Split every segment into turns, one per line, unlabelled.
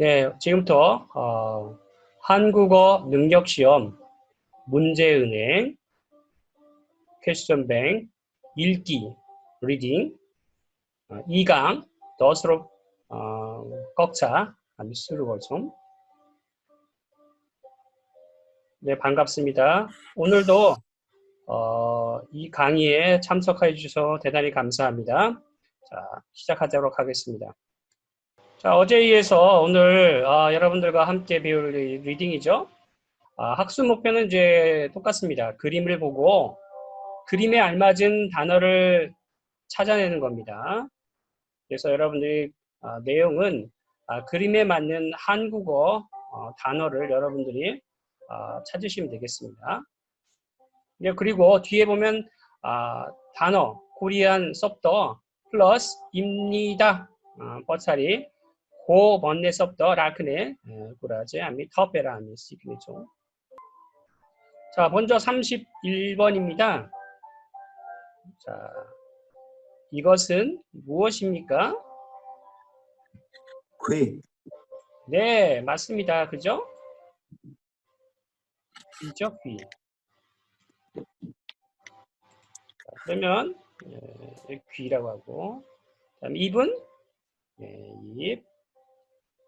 네, 지금부터 어, 한국어 능력 시험 문제은행 퀘스천뱅 읽기 리딩 어, 2강 더스로 어, 꺽차 미스루 걸좀 네, 반갑습니다. 오늘도 어, 이 강의에 참석해 주셔서 대단히 감사합니다. 자, 시작하도록 하겠습니다. 자, 어제에 이어서 오늘 아, 여러분들과 함께 배울 리- 리딩이죠. 아, 학습 목표는 이제 똑같습니다. 그림을 보고 그림에 알맞은 단어를 찾아내는 겁니다. 그래서 여러분들이 아, 내용은 아, 그림에 맞는 한국어 어, 단어를 여러분들이 아, 찾으시면 되겠습니다. 네, 그리고 뒤에 보면 아, 단어 코리안 섭더 플러스 입니다. 아, 뻗사리 고 번네 섭더 라크네 구라제 아미 터베라 아미 시그니죠. 자, 먼저 31번입니다. 자, 이것은 무엇입니까?
괴,
네, 맞습니다. 그죠? 귀죠, 귀. 자, 그러면 예, 귀라고 하고, 그다음 입은 예, 입,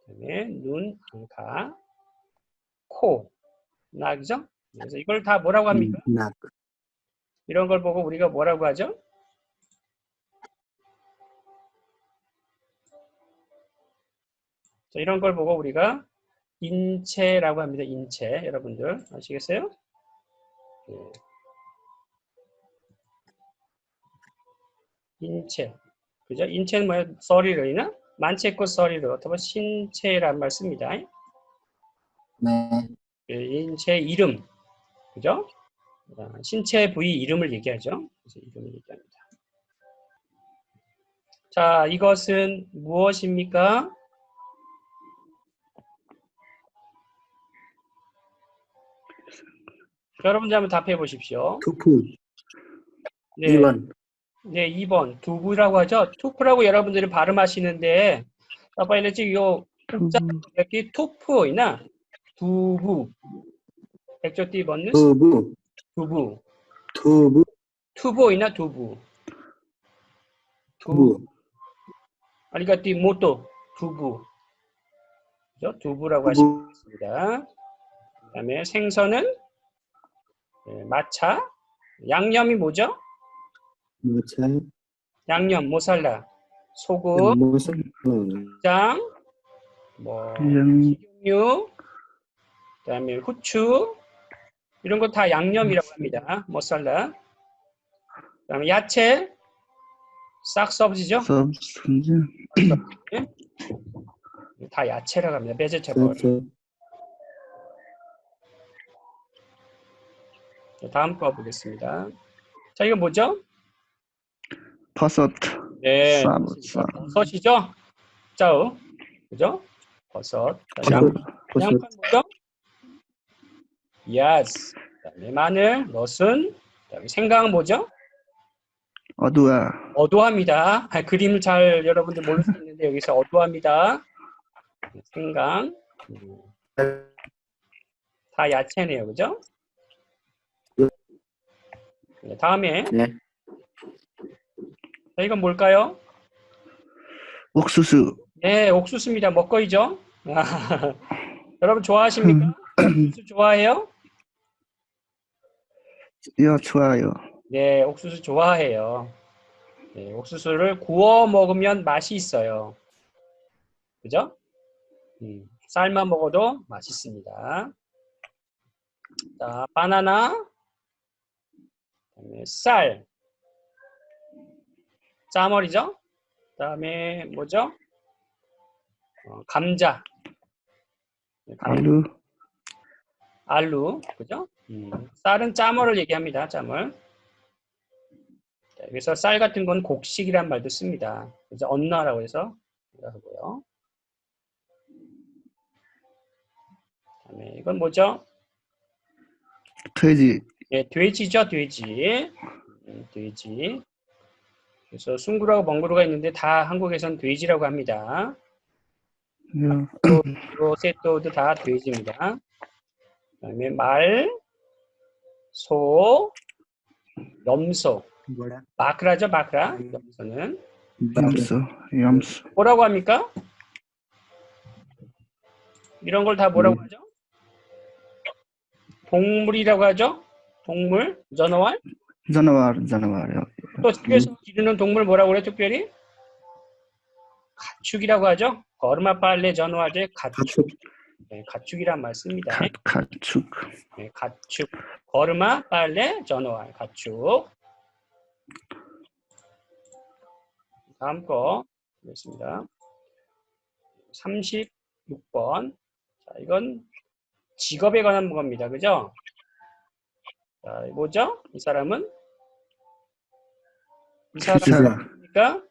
그다음에 눈, 안가, 코, 나 그죠? 그래서 이걸 다 뭐라고 합니까?
낙,
이런 걸 보고 우리가 뭐라고 하죠? 자, 이런 걸 보고 우리가 인체라고 합니다. 인체. 여러분들 아시겠어요? 예. 인체. 그죠? 인체는 뭐야? 서리르이나? 만체코 서리르. 어떻게 신체란 말 씁니다.
네,
예, 인체 이름. 그죠? 아, 신체 부위 이름을 얘기하죠. 그래서 이름을 얘기합니다. 자, 이것은 무엇입니까? 여러분들 한번 답해 보십시오.
투프,
네,
2번,
네, 2번 두부라고 하죠. 투프라고 여러분들이 발음하시는데 아빠 이랬지 요 여기 투프이나? 두부. 백조띠 번는
투부,
두부.
투부,
투보이나? 두부.
투부,
아리가띠 모토. 두부. 그죠? 두부라고
두부.
하시면 되겠습니다. 그다음에 생선은 네, 마차. 양념이 뭐죠?
마차,
양념 모살라 소금
어,
장, 뭐
양,
식용유, 그다음에 후추 이런 거 다 양념이라고 합니다. 모살라. 그다음에 야채 싹 서브지죠?
서브스턴즈,
다 야채라고 합니다. 베제터블.
저,
다음 거 보겠습니다. 자, 이거 뭐죠?
버서트,
네. 버섯이죠? 짜우, 그죠? 버섯.
버섯,
양파 뭐죠? Yes. 그다음에 마늘, 러순, 그다음에 생강 뭐죠?
어두아,
어두합니다. 아, 그림을 잘 여러분들 모를 수 있는데 여기서 어두합니다. 생강. 음, 다 야채네요, 그죠? 네, 다음에
네,
자, 이건 뭘까요?
옥수수,
네, 옥수수입니다. 먹거리죠? 여러분 좋아하십니까? 옥수수 좋아해요?
야, 좋아요.
네, 옥수수 좋아해요. 네, 옥수수를 구워 먹으면 맛이 있어요. 그죠? 음, 삶아 먹어도 맛있습니다. 자, 바나나, 쌀, 짜머리죠? 그 다음에 뭐죠? 어, 감자, 네, 감-
알루,
알루, 그죠? 음, 쌀은 짜머를 얘기합니다. 자, 여기서 쌀 같은 건 곡식이란 말도 씁니다. 그래서 언나라고 해서 하고요. 그다음에 이건 뭐죠?
돼지,
예, 돼지죠, 돼지. 음, 돼지. 그래서 숭구르하고 멍구르가 있는데 다 한국에선 돼지라고 합니다.
음.
또 세토도 다 돼지입니다. 그다음에 말, 소, 염소. 마크라죠, 마크라. 네. 염소는.
염소, 염소.
뭐라고 합니까? 이런 걸 다 뭐라고
음.
하죠? 동물이라고 하죠? 동물? 자나왈?
자나왈, 자나왈.
또 집에서 기르는 동물 뭐라고 그래, 특별히? 가축이라고 하죠? 거르마 빨래 전어왈제 가축.
가축
네, 가축이란 말 씁니다.
가, 가축,
네, 가축. 거르마 빨래 전어왈 가축. 다음 거 보겠습니다. 36번. 자, 이건 직업에 관한 겁니다. 그죠? 자, 뭐죠? 이 사람은? 사람이니까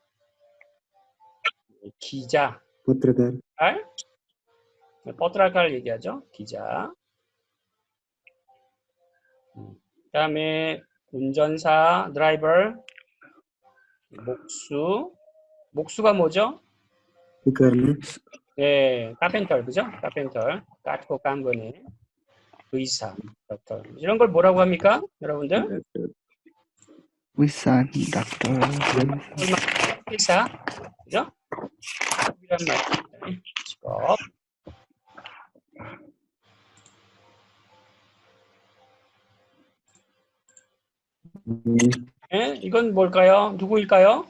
기자.
네,
버트라갈. 네, 버트라갈 얘기하죠. 기자. 음, 그다음에 운전사, 드라이버, 목수. 목수가 뭐죠?
그러니.
네, 카펜털, 그죠? 카펜털, 까코, 깐 거네. 의사, 닥터. 이런 걸 뭐라고 합니까, 여러분들?
네, 의사, 닥터,
의사. 그죠? 이란 말. 직업. 예? 이건 뭘까요? 누구일까요?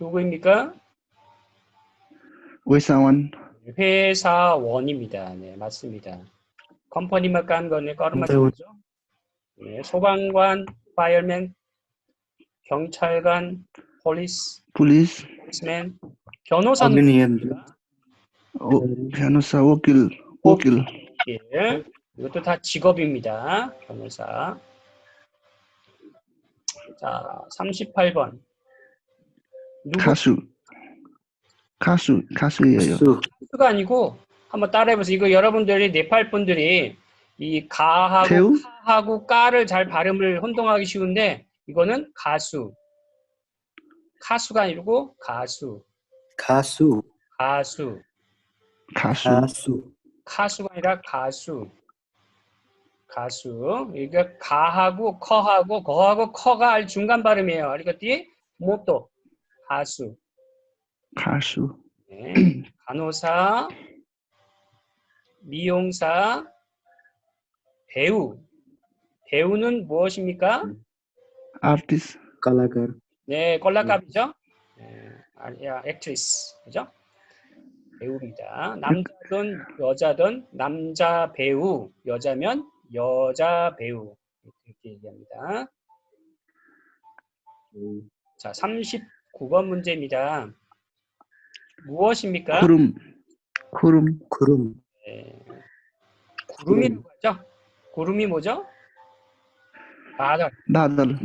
누구입니까?
의사원,
회사원입니다. 네, 맞습니다. 컴퍼니만 깐 거네, 꺼르마
회사원.
죠 네, 예, 소방관, 파이어맨, 경찰관, 폴리스,
폴리스,
폴리스맨, 변호사,
변호사는 어, 변호사, 오길, 오길.
예, 이것도 다 직업입니다. 변호사. 자, 38번. 누구?
가수. 가수, 가수예요.
가수가 아니고 한번 따라해보세요. 이거 여러분들이 네팔 분들이 이 가하고
태우?
하고 까를 잘 발음을 혼동하기 쉬운데 이거는 가수. 가수가 아니고 가수. 가수.
가수.
가수 가수가 아니라 가수. 가수. 그러니까 가하고 커하고 거하고 커가 할 중간 발음이에요. 알겠지? 모토. 가수.
가수.
네. 간호사. 미용사. 배우. 배우는 무엇입니까?
아티스트.
컬라કાર.
네, 컬라값이죠. 아, 액트리스. 그죠? 배우입니다. 남자든 여자든 남자 배우, 여자면 여자 배우 이렇게 얘기합니다. 자, 39번 문제입니다. 무엇입니까?
구름. 구름.
구름.
네. 구름이라고 하죠. 구름이 뭐죠? 나들.
나들.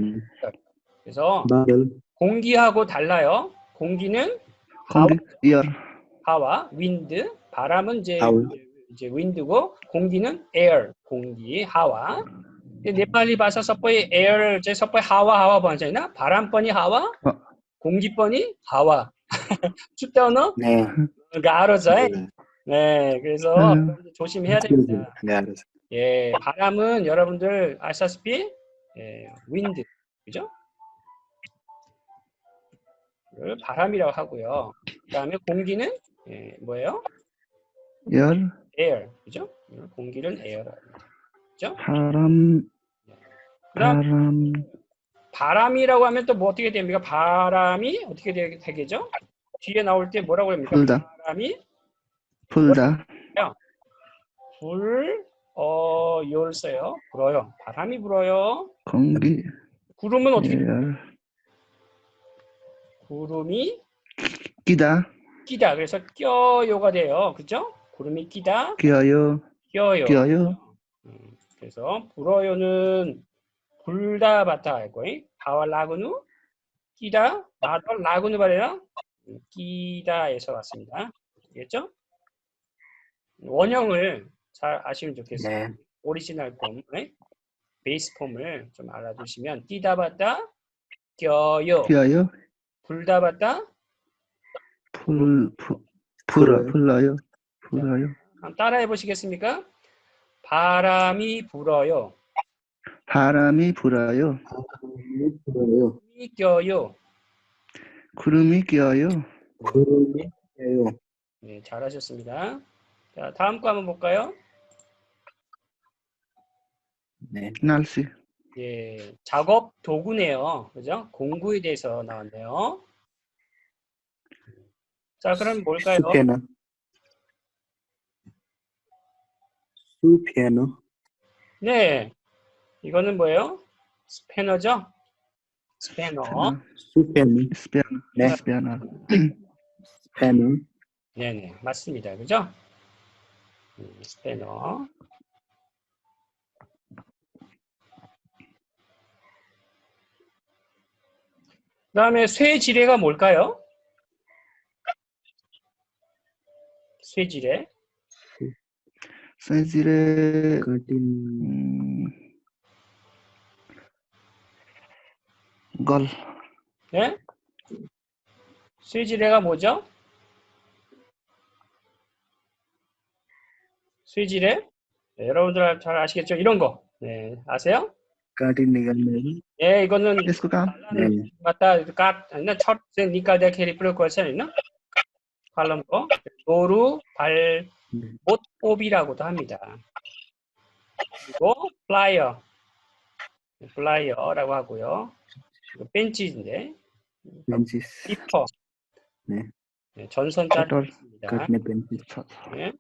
그래서
나들.
공기하고 달라요. 공기는
공기, air.
하와 윈드, 바람은 이제
하울.
이제 윈드고 공기는 에어 공기, 하와. 네팔리 바사 서퍼의 air, 제 서퍼의 하와 하와 번지나 바람 번이 하와,
어.
공기 번이 하와. 춥다오너?
네.
그러니까 네. 네. 그래서
음.
조심해야 됩니다.
네, 알았어.
예, 바람은 여러분들 아시다시피 예, 윈드, 그죠? 를 바람이라고 하고요. 그다음에 공기는 예, 뭐예요?
에어,
air, 그죠? 음, 공기는 air라고 합니다. 그죠?
바람, 바람,
바람이라고 하면 또 뭐 어떻게 됩니까? 바람이 어떻게 되, 되겠죠? 뒤에 나올 때 뭐라고 합니까?
불다.
바람이
불다,
불, 어, 요를 써요. 불어요. 바람이 불어요.
공기,
구름은 어떻게?
에어,
구름이
끼다,
끼다. 그래서 껴요가 돼요. 그죠? 구름이 끼다,
끼어요,
껴요.
끼어요,
음, 그래서 불어요는 불다 바타 할거 바와 라구누 끼다 바다 라구누 바래라 음, 끼다에서 왔습니다. 알겠죠? 원형을 잘 아시면 좋겠어요.
네
오리지널 폼, 네? 베이스 폼을 좀 알아두시면 뛰다 봤다 껴요
끼어요,
불다 봤다
풀, 풀, 풀어,
불어요.
불러요. 불어요.
한번 따라해 보시겠습니까? 바람이 불어요.
바람이 불어요.
바람이 불어요.
이 껴요.
구름이 껴요.
구름이 껴요.
네, 잘하셨습니다. 자, 다음 거 한번 볼까요?
네.
날씨.
예, 작업 도구네요. 그죠? 공구에 대해서 나왔네요. 자, 그럼 뭘까요?
스패너. 스패너.
네, 이거는 뭐예요? 스패너죠? 스패너.
스패너.
스피아노.
네.
스피아노.
스패너.
네네, 맞습니다. 그죠? 음, 스패너. 그 다음에 쇠지뢰가 뭘까요? 쇠지뢰.
세질의
커튼.
음, 걸.
네? 쇠지뢰가 뭐죠? 쇠지뢰? 네, 여러분들 잘 아시겠죠? 이런 거. 네, 아세요?
काटी निकाल्ने हो।
예, 이거는
यसको काम
네.
맞다 काट होइन छट चाहिँ निकाल्दाखेरि प्रयोग गर्छ होइन कलमको 도루 발 못법이라고도 합니다. 그리고 플라이어 플라이어라고 하고요. 이거 벤치인데
पेन्सिस
피퍼
네.
네, 전선자를
कटर
있습니다.
काट्ने पेन्सिल
छ-
네.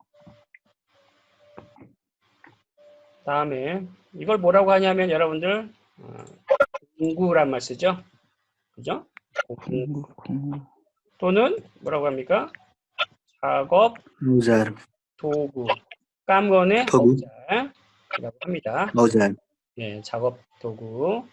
다음에 이걸 뭐라고 하냐면 여러분들 어, 공구란 말 쓰죠. 그죠? 공구. 또는 뭐라고 합니까? 작업
모잘.
도구 깜건의 모잘이라고 합니다.
모잘.
네, 예, 작업 도구.